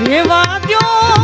રેવા દ્યો.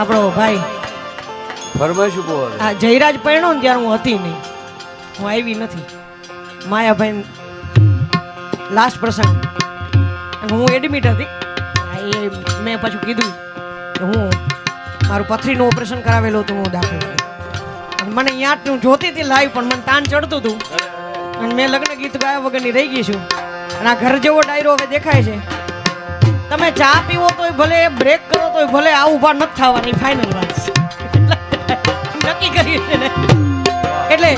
આપણો ભાઈ. ફરમાઈશ બોલ આ જયરાજ પહેણો ને ત્યારે હું હતી નહીં. હું આવી નથી. માયાભાઈ લાસ્ટ પ્રસંગ. હું એડમિટ હતી. એ મેં પાછું કીધું કે હું મારું પથરીનું ઓપરેશન કરાવેલું હતું હું દાખલ મને અહીંયા હું જોતી હતી લાઈવ પણ મને તાન ચડતું હતું. અને મેં લગ્ન ગીત ગાયા વગરની રહી ગઈ છું. અને આ ઘર જેવો ડાયરો હવે દેખાય છે. તમે ચા પીવો તોય ભલે બ્રેક કરો તોય ભલે, આ ઊભા નથી થવાની ફાઇનલ વાત નક્કી કરી એટલે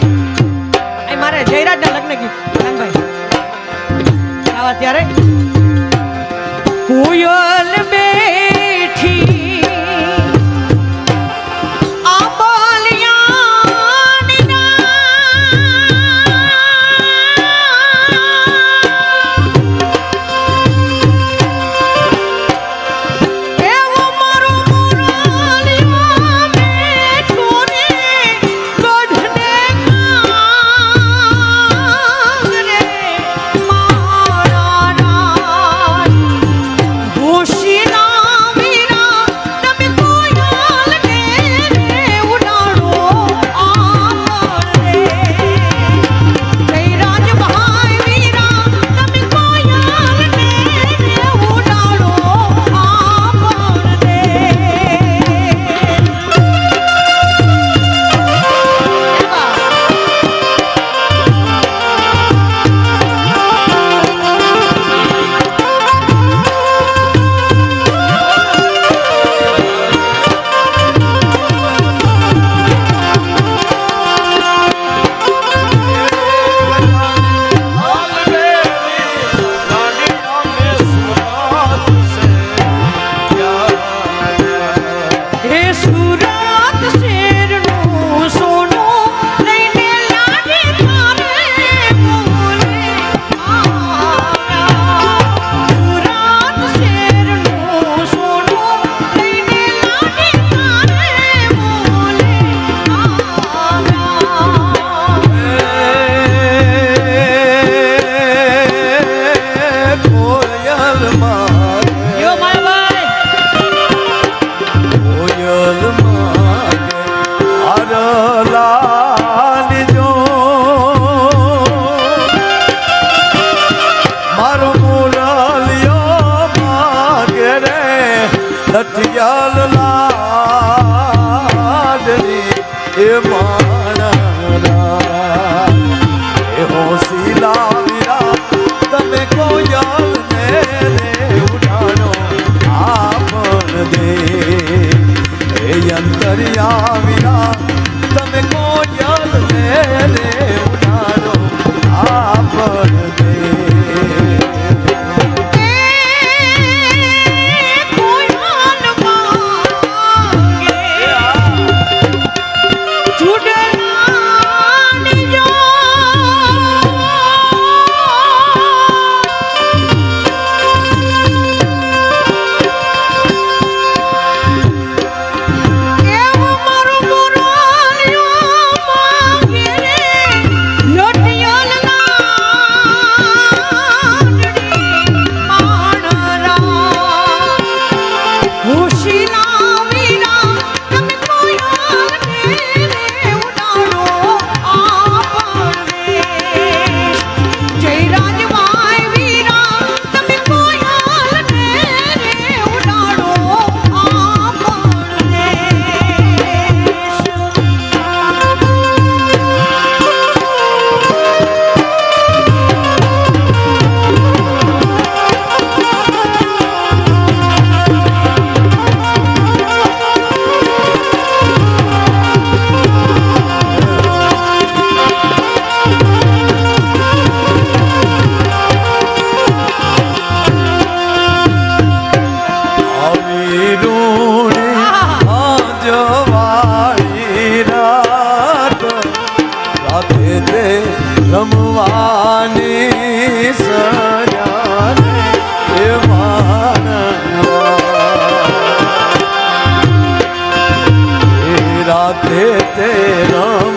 મારે જયરાજના લગ્ન ગીત કાનભાઈ આવા ત્યારે. કોયલ બેઠી રે રમવાની સજાને એ માનવા રાતે તે રમ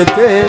ઓડે તે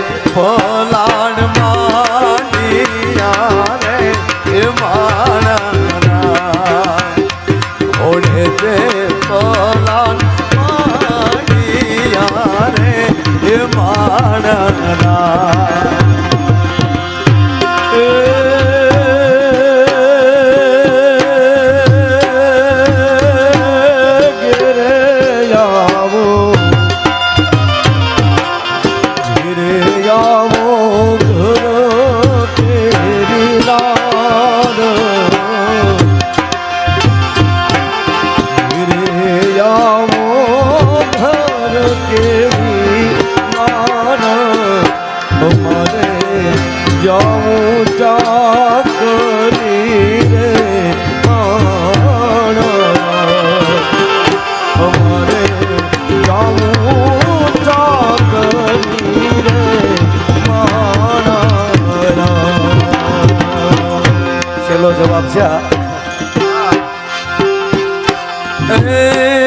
એ